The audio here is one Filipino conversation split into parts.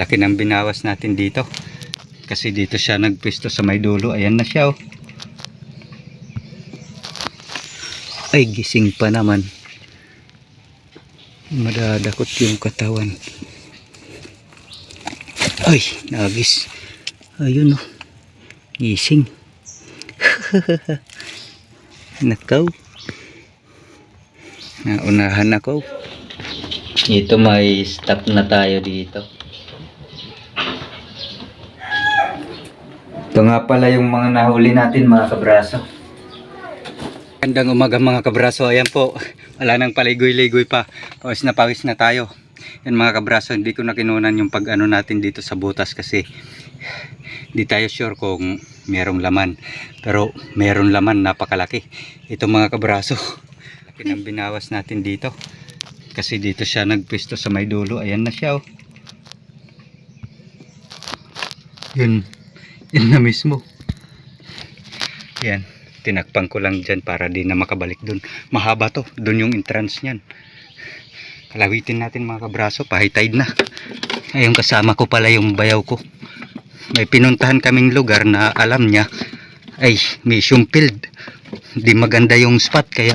Laki ng binawas natin dito. Kasi dito siya nagpwesto sa may dulo. Ayan na siya oh. Ay, gising pa naman. Madadakot yung katawan. Ay, nagis. Ayun oh. Gising. Nakaw. Naunahan ako. Ito may stop na tayo dito. Ito nga pala yung mga nahuli natin mga kabraso. Gandang umaga mga kabraso. Ayan po. Wala nang paligoy-ligoy pa. Pawis na pawis na tayo. Yan mga kabraso. Hindi ko na kinunan yung pag ano natin dito sa butas kasi hindi tayo sure kung merong laman. Pero meron laman napakalaki. Ito mga kabraso. Laki ng binawas natin dito. Kasi dito siya nagpwesto sa may dulo. Ayan na siya oh. Yun. Yan na mismo. Yan. Tinakpan ko lang dyan para di na makabalik dun. Mahaba to. Dun yung entrance niyan. Kalawitin natin mga kabraso. High tide na. Ayun kasama ko pala yung bayaw ko. May pinuntahan kaming lugar na alam niya ay mission field. Di maganda yung spot kaya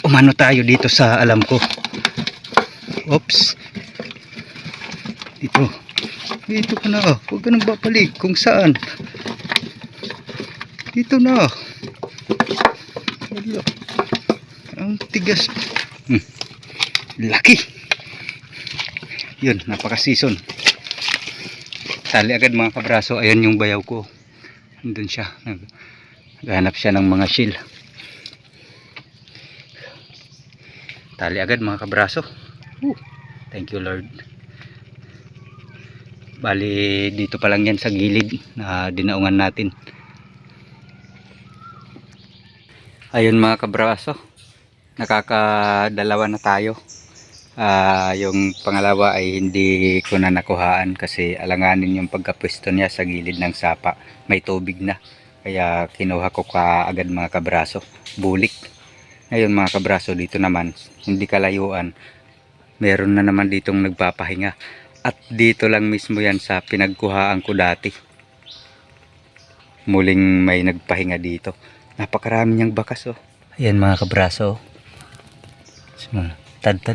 umano tayo dito sa alam ko. Oops. Dito. Dito ka na. Huwag ka nang babalik kung saan. Dito na. Wala. Ang tigas. Hmm. Laki. Yun, napaka-season. Tali agad mga kabraso. Ayan yung bayaw ko. Andun siya. Nag Naghanap siya ng mga shield. Tali agad mga kabraso. Woo. Thank you Lord. Bali dito pa lang yan sa gilid na dinaungan natin. Ayun mga kabraso. Nakakadalawa na tayo. Ah, yung pangalawa ay hindi ko na nakuhaan kasi alanganin yung pagkapwesto niya sa gilid ng sapa. May tubig na. Kaya kinuha ko kaagad mga kabraso. Bulik. Ngayon mga kabraso dito naman, hindi kalayuan. Meron na naman ditong nagpapahinga. At dito lang mismo yan sa pinagkuhaan ko dati. Muling may nagpahinga dito. Napakarami niyang bakas oh. Ayan mga kabraso. oh.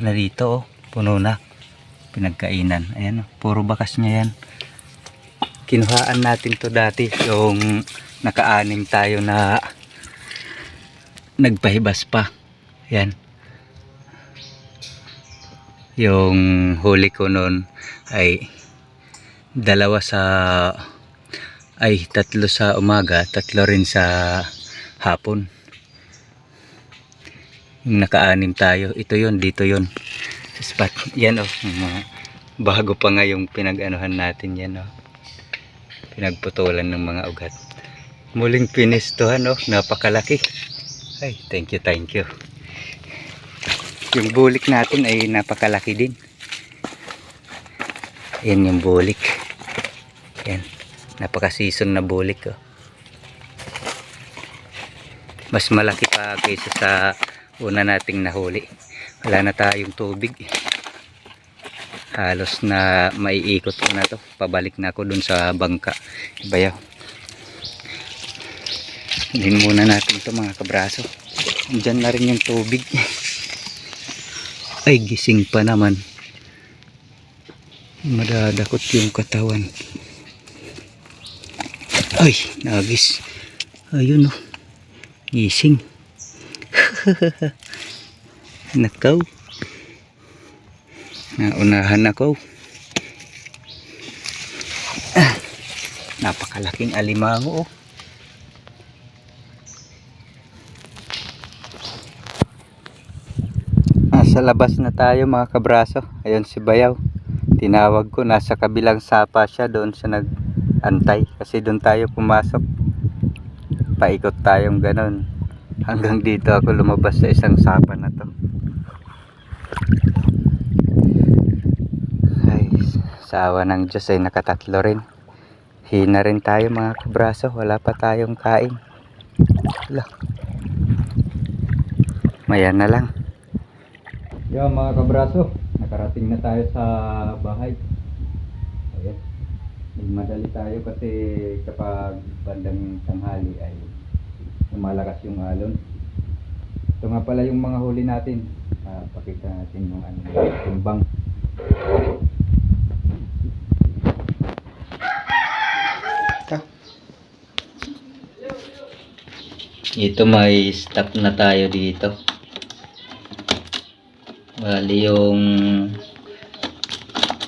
Na dito oh. Puno na. Pinagkainan. Ayan oh. Puro bakas niya yan. Kinuhaan natin to dati. Yung nakaanim tayo na nagpahibas pa. Yan. Yung huli ko noon ay dalawa sa ay tatlo sa umaga, tatlo rin sa hapon. Yung nakaanim tayo, ito yon dito yon sa spot. Yan oh, bago pa nga yung pinag-anuhan natin yan oh. Pinagputulan ng mga ugat. Muling pinistuhan oh, napakalaki. Ay, thank you, thank you. Yung bulik natin ay napakalaki din. Yan yung bulik. Yan. Napaka-season na bulik. Oh. Mas malaki pa kaysa sa una nating nahuli. Wala na tayong tubig. Halos na maiikot ko na to. Pabalik na ako dun sa bangka. Ibayaw. Hindi muna natin to mga kabraso. Diyan na rin yung tubig. Ay, gising pa naman. Madadakot yung katawan. Ay, nagis. Ayun oh. Gising. Nakaw. Naunahan ako. Ah, napakalaking alimango oh. Nasa labas na tayo mga kabraso. Ayun si Bayaw. Tinawag ko. Nasa kabilang sapa siya. Doon siya nag-antay. Kasi doon tayo pumasok. Paikot tayong ganun. Hanggang dito ako lumabas sa isang sapa na to. Ay, sa awa ng Diyos ay nakatatlo rin. Hina rin tayo mga kabraso. Wala pa tayong kain. Wala. Maya na lang. Yo mga kabraso, nakarating na tayo sa bahay. Madali tayo kasi kapag bandang tanghali ay lumalakas yung alon. Ito nga pala yung mga huli natin. Ah, pakita natin yung ano, timbang. Ito. May stop na tayo dito. Bali yung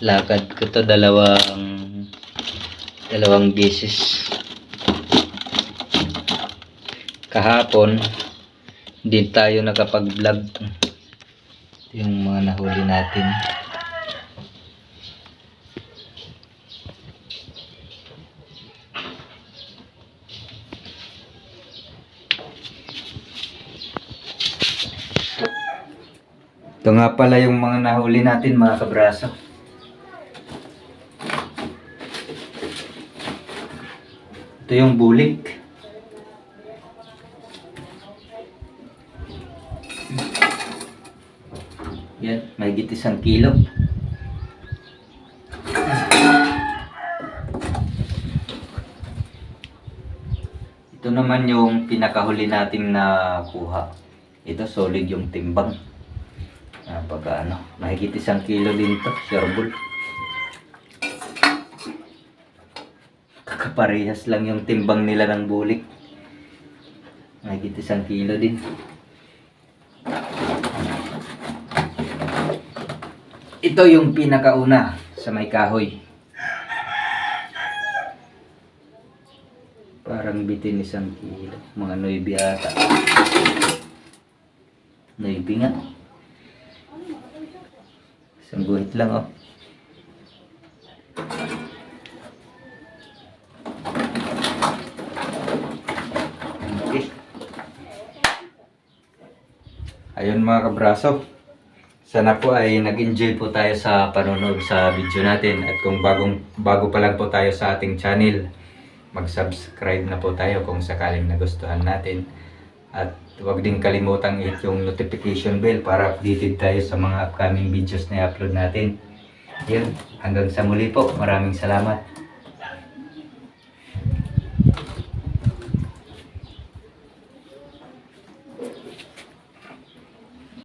lakad ko to dalawang dalawang beses. Kahapon hindi tayo nakapag-vlog. Ito yung mga nahuli natin. Ito nga pala yung mga nahuli natin mga kabraso. Ito yung bulik. Yan, may isang kilo. Ito naman yung pinakahuli nating nakuha. Ito solid yung timbang. Pagka ano, mahigit isang kilo din to, sure Kakaparehas lang yung timbang nila ng bulik. Mahigit isang kilo din. Ito yung pinakauna sa may kahoy. Parang bitin isang kilo. Mga 9 ata. 9 nga. Isang guhit lang oh. Ayun mga kabraso. Sana po ay nag-enjoy po tayo sa panonood sa video natin at kung bagong bago pa lang po tayo sa ating channel, mag-subscribe na po tayo kung sakaling nagustuhan natin. At huwag din kalimutang hit yung notification bell para updated tayo sa mga upcoming videos na i-upload natin. Yun, hanggang sa muli po. Maraming salamat.